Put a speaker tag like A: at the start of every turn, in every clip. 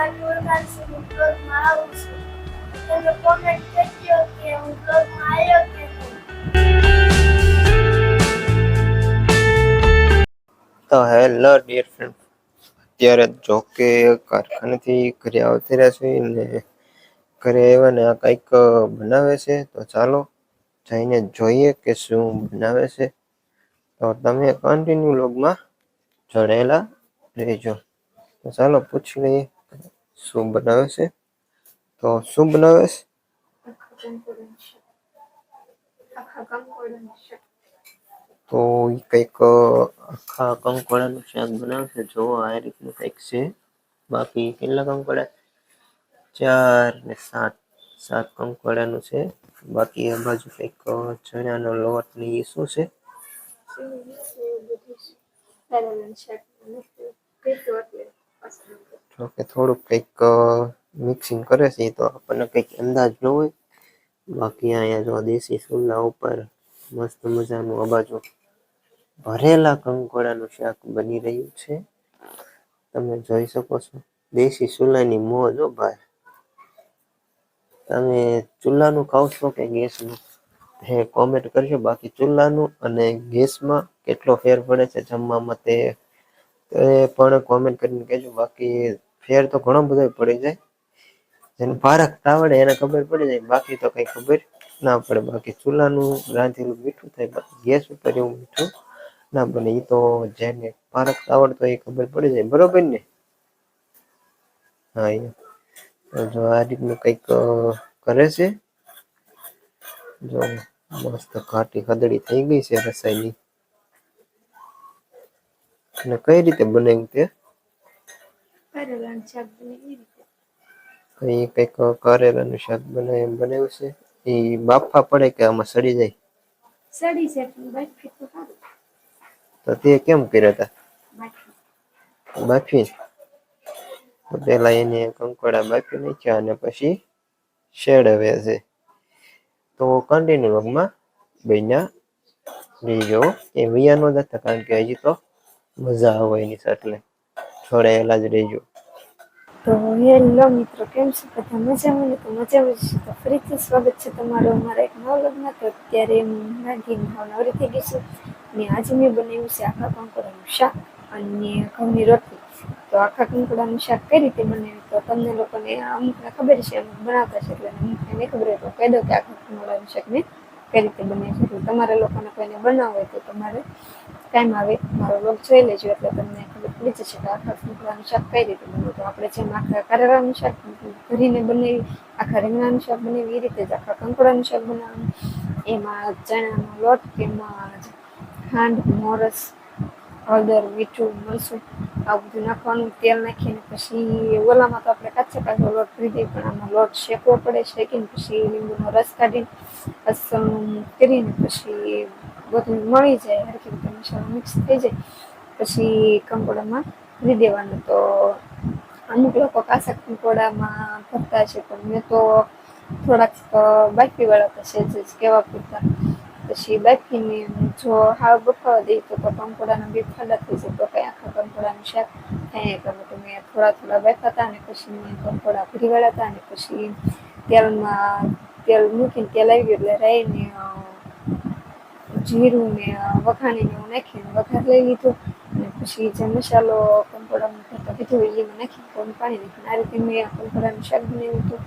A: મારી ઓળખાણ છે હું બ્લોગમાં આવું છું તમે કોમેન્ટ કરજો કે હું બ્લોગમાં આવ્યો કે
B: તો હેલો ડિયર ફ્રેન્ડ અત્યારે જો કે કારખાનેથી ઘરે આવતી રહ્યા છે ને ઘરે આવ્યા ને આ કંઈક બનાવે છે, તો ચાલો જઈને જોઈએ કે શું બનાવે છે. તો તમે કન્ટિન્યુ લોગમાં જોડેલા રહેજો. તો ચાલો પૂછી લઈએ. શું બનાવે છે? તો શું બનાવે છે? તો કંઈક આખા કંકોડાનું શાક બનાવશે જો આ રીતનું કંઈક છે. બાકી કેટલા કંકોડા? ચાર ને સાત સાત કંકોડાનું છે. બાકી આ બાજુ કંઈક ચણાનો લોટ ને એ શું છે? કે થોડુંક કંઈક મિક્સિંગ કરે છે તો આપણને કંઈક અંદાજ ન હોય. બાકી અહીંયા જો દેશી સુલ્લા ઉપર મસ્ત મજાનું આ બાજુ ભરેલા કંકોડાનું શાક બની રહ્યું છે. તમે જોઈ શકો છો. દેશી ચૂલાની મોજ હો ભાઈ. તમે ચૂલાનું ખાવ છો કે ગેસનું? હે કોમેન્ટ કરજો. બાકી ચૂલાનું અને ગેસમાં કેટલો ફેર પડે છે જમવામાં તે પણ કોમેન્ટ કરીને કહેજો. બાકી ફેર તો ઘણો બધો પડી જાય. જેને પારખતા આવડે એને ખબર પડી જાય, બાકી તો કઈ ખબર ના પડે. બાકી ચૂલાનું રાંધેલું મીઠું થાય ગેસ ઉપર એવું મીઠું ના બને. એ તો જેને પારખતા આવડતો એ ખબર પડી જાય. બરોબર ને? હા એ જો આ રીતનું કંઈક કરે છે. જો મસ્ત ઘાટી ખદડી થઈ ગઈ છે રસાઈની અને કઈ રીતે બનાવ્યું તે? એ કંઈક કરેલાનું શાક બને એમ બનાવ્યું છે? એ બાફા પડે કે આમાં સડી જાય?
C: સડી છે પણ બાફી તો સારું.
B: તો તે કેમ કર્યા હતા
C: બાફી.
B: તો પેલા એને કંકોડા બાફી નાખ્યા અને પછી શેડવે છે. તો કન્ટિન્યુ વર્ગમાં બન્યા રહીજો એ વિયા ન જતા કારણ કે હજી તો મજા આવે એની સાથે. છોડાયેલા જ રહેજો.
C: તો, હેલો મિત્રો, કેમ છો? બધા મજામાં? તો મજામાં છે. તો ફરીથી સ્વાગત છે તમારું અમારા એક નવ લગ્ન તો અત્યારે હાવ નવરી થઈ ગઈ છું. અને આજે મેં બનાવ્યું છે આખા કંકોડાનું શાક અને ઘઉંની રોટલી. તો આખા કંકોડાનું શાક કઈ રીતે બનાવ્યું? તો તમને લોકોને અમુકને ખબર છે, અમુક બનાવતા છે એટલે અમુકને નહીં ખબર હોય તો કહી દો કે આખા કંકોડાનું શાક મેં કઈ રીતે બનાવ્યું છે. તમારા લોકોને કોઈને બનાવવું હોય તો તમારે ટાઈમ આવે, મારો વ્લોગ જોઈ લેજો એટલે તમને ખબર પડી જશે કે આખા કંકોડાનું શાક કઈ રીતે બનવું તો આપણે જેમ આખા કારેલાનું શાક ભરીને બનાવી, આખા રીંગણાનું શાક બનાવી, એ રીતે જ આખા કંકોડાનું શાક બનાવવાનું. એમાં ચણાનો લોટ, એમાં ખાંડ, મોરસ, હળદર, મીઠું, મરચું, આવું બધું નાખવાનું, તેલ નાખીને પછી ઓલામાં તો આપણે કાચા કાચો લોટ ભરી દઈએ, પણ આમાં લોટ શેકવો પડે, શેકીને પછી લીંબુનો રસ કાઢીને લસણ કરીને પછી બધું મળી જાય, હરખી રીતે મસાલો મિક્સ થઈ જાય, પછી કંકોડામાં ભરી દેવાનું. તો અમુક લોકો કાસા કંકોડામાં ભરતા છે, પણ મેં તો થોડાક બાફીવાળા તો છે જ કેવા પૂરતા પછી બાફીને જો હાવ બફાવા દઈએ તો કંકોડાના બી ફાડા થઈ જાય, તો કંઈ આખા કંકોડાનું શાક થાય ગમે તો મેં થોડા થોડા બાફ્યા હતા અને પછી મેં કંકોડા ભરી વાળા હતા અને પછી તેલમાં તેલ મૂકીને તેલ આવી ગયું એટલે રાઈને જીરું ને વઘાણીને એવું નાખીને વઘાર લઈ લીધું. અને પછી જે મસાલો કંકોડામાં ભરતા કીધું હોય એમાં નાખી કોણ પાણી નાખીને આ રીતે મેં કંકોડાનું શાક બનાવ્યું હતું.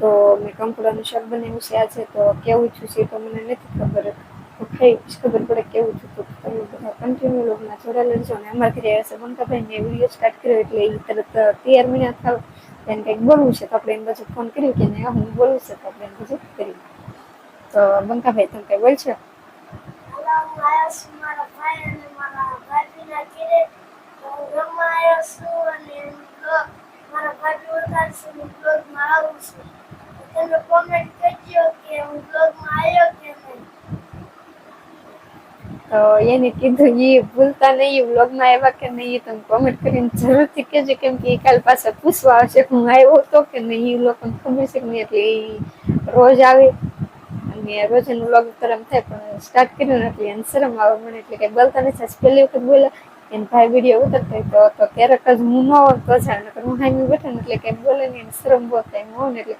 C: તો મેં કંકોડાનું શાક બનાવ્યું છે આજે. તો કેવું થયું છે એ તો મને નથી ખબર. તો ખાઈ ખબર પડે કેવું થયું તો તમે બધા કન્ટિન્યુ લોકમાં જોડાયેલા રહેજો અને અમારા ઘરે હશે બંકાભાઈ મેં વીડિયો સ્ટાર્ટ કર્યો એટલે એ તરત તૈયાર મહિના થાવ એને કંઈક બોલવું છે તો આપણે એમ બધું ફોન કર્યું કે નહીં હું બોલવું છે તો આપણે એમ બધું કર્યું તો બંકાભાઈ તમે કંઈ બોલશો?
A: હું આવ્યો છું મારા ભાઈ અને મારા ભાભીના ઘરે હું રમવા આવ્યો છું અને બ્લોગ મારા ભાભી છે હું બ્લોગમાં આવું છું તમે કોમેન્ટ કરજો કે હું બ્લોગમાં આવ્યો કે નહીં
C: તો એને કીધું એ ભૂલતા નહીં વ્લોગમાં આવ્યા કે નહીં તમે કોમેન્ટ કરીને જરૂરથી કહેજો, કેમ કે એ કાલ પાછા પૂછવા આવશે કે હું આવ્યો હતો કે નહીં એ લોકોને ખબર છે કે નહીં, એટલે રોજ આવે. અને રોજ એનું વ્લોગ તરફ થાય, પણ સ્ટાર્ટ કર્યું નથી. એને શરમ આવે મને એટલે કે બોલતા નથી. પહેલી વખત બોલ્યા, એને ભાઈ વીડિયો ઉતરતા હોય તો તો ક્યારેક જ હું ન હોઉં તો છે નકર હું હામી બેઠા એટલે કે બોલે ને એને શરમ બહુ થાય હું હોઉં ને એટલે.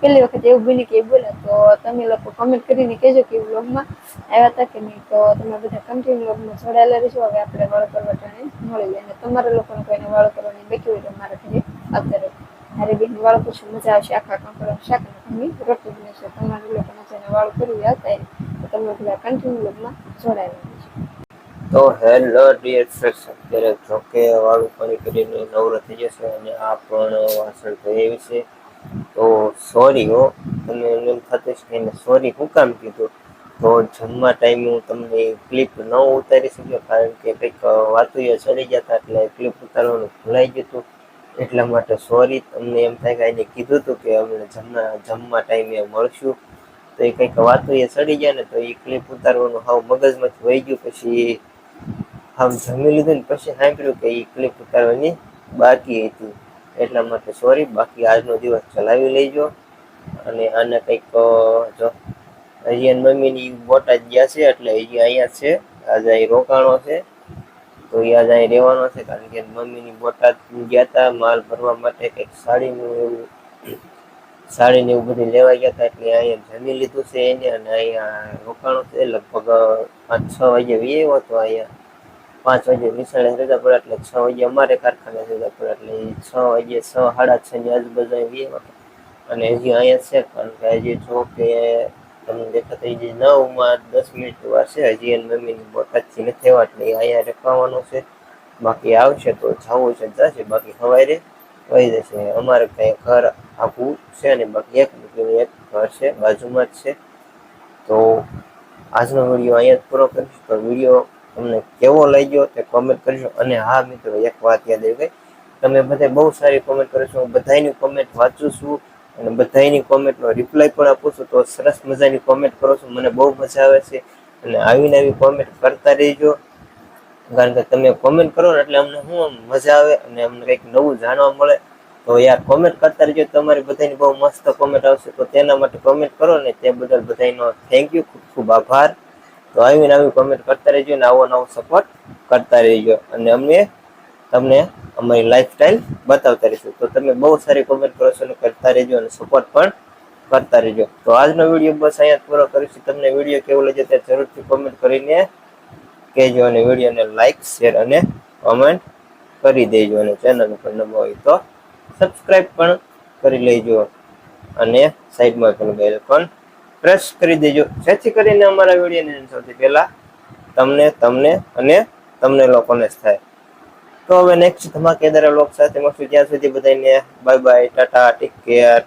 C: પહેલી વખત એવું બની કે બોલે તો તમે લોકો કમેન્ટ કરીને કહેજો કે વ્લોગમાં આવ્યા હતા કે નહીં. તો તમે બધા કન્ટિન્યુ વ્લોગમાં જોડાયેલા રહીશું હવે આપણે વાળ કરવા ટાણે મળી જાય અને તમારા લોકોને કોઈને વાળ કરવાની બેઠી હોય તો મારા ઘરે રહે મારે બેન વાળ પછી મજા આવશે આખા કાંકડા શાક અને રોટલી બનાવશે તમારે લોકોને જેને વાળ કરવી યાદ થાય તો તમે બધા કન્ટિન્યુ લોકમાં જોડાયેલા રહેજો.
B: તો હેલો ડિયર ફ્રેન્ડ્સ અત્યારે જોકે વાળું પાણી કરીને નવરો થઈ જશે અને આ પણ વાસણ થઈ આવી છે. તો સોરી હો, તમે એમ થતું છે એને સોરી હું કામ કીધું? તો જમવા ટાઈમે હું તમને ક્લિપ ન ઉતારી શક્યો, કારણ કે કંઈક વાતો ચડી ગયા હતા એટલે ક્લિપ ઉતારવાનું ભૂલાઈ ગયું હતું. એટલા માટે સોરી તમને એમ થાય કે એને કીધું હતું કે અમને જમવા જમવા ટાઈમે મળશું. તો એ કંઈક વાતો એ ચડી ગયા ને તો એ ક્લિપ ઉતારવાનું હાવ મગજમાંથી વહી ગયું. પછી આમ જમી લીધું ને પછી સાંભળ્યું કે એ ક્લિપ ઉતારવાની બાકી હતી. એટલા માટે સોરી બાકી આજનો દિવસ ચલાવી લેજો. અને આને કંઈક જો હજી મમ્મીની બોટાદ ગયા છે એટલે હજી અહીંયા છે. આજે અહીં રોકાણો છે. તો આજે અહીં રહેવાનો છે, કારણ કે મમ્મીની બોટાદ ગયા હતા માલ ભરવા માટે કંઈક સાડીનું એવું, સાડીને એવું બધું લેવા ગયા હતા એટલે અહીંયા જમી લીધું છે એને અને અહીંયા રોકાણો છે, લગભગ પાંચ છ વાગે વી આવ્યો હતો અહીંયા. પાંચ વાગે નિશાળે રજા પડે એટલે છ વાગે અમારે કારખાને રજા પડે એટલે છ વાગે છ સાડા છ ની આજુબાજુ અહીં વી હતો. અને હજી અહીંયા છે, કારણ કે હજી જો કે તમને દેખાતા જે નવમાં દસ મિનિટ વાર છે, હજી એની મમ્મીની નથી થવા એટલે અહીંયા રખવાનું છે. બાકી આવશે તો જવું છે, જશે, બાકી સવારે વહી જશે. અમારે કઈ ઘર આખું છે અને બાકી એક દીકરીનું એક ઘર છે, બાજુમાં જ છે. તો આજનો વીડિયો અહીંયા જ પૂરો કરીશ. તો વીડિયો તમને કેવો લાગ્યો તે કોમેન્ટ કરજો અને હા મિત્રો, એક વાત યાદ આવી ગઈ. તમે બધા બહુ સારી કોમેન્ટ કરો છો. હું બધાની કોમેન્ટ વાંચું છું. અને બધાની કોમેન્ટનો રિપ્લાય પણ આપું છું તો સરસ મજાની કોમેન્ટ કરો છો, મને બહુ મજા આવે છે. અને આવીને આવી કોમેન્ટ કરતા રહેજો. કારણ કે તમે કોમેન્ટ કરો ને એટલે અમને શું મજા આવે અને અમને કંઈક નવું જાણવા મળે. તો યાર કોમેન્ટ કરતા રહેજો, તમારી બધાની બહુ મસ્ત કોમેન્ટ આવશે. તો તેના માટે કોમેન્ટ કરો ને તે બદલ બધાનો થેન્ક યુ ખૂબ ખૂબ આભાર. તો આવીને આવી કોમેન્ટ કરતા રહેજો અને આવો નવો સપોર્ટ કરતા રહેજો. અને અમને, તમને અમારી લાઈફસ્ટાઈલ બતાવતા રહીશું. તો તમે બહુ સારી કોમેન્ટ કરો છો અને કરતા રહેજો અને સપોર્ટ પણ કરતા રહેજો. તો આજનો વીડિયો બસ અહીંયા પૂરો કરીશું તમને વીડિયો કેવો લાગે તે જરૂરથી કોમેન્ટ કરીને કહેજો અને વિડીયોને લાઈક શેર અને કોમેન્ટ કરી દેજો અને ચેનલ ઉપર નવો હોય તો સબસ્ક્રાઇબ પણ કરી લેજો અને સાઈડમાં પણ બેલ પણ પ્રેસ કરી દેજો. જેથી કરીને અમારા વિડીયોને સૌથી પહેલાં તમને તમને અને તમને લોકોને જ થાય. તો હવે નેક્સ્ટ ધમાકેદાર લોક સાથે મળશું. ત્યાં સુધી બધાને bye bye tata take care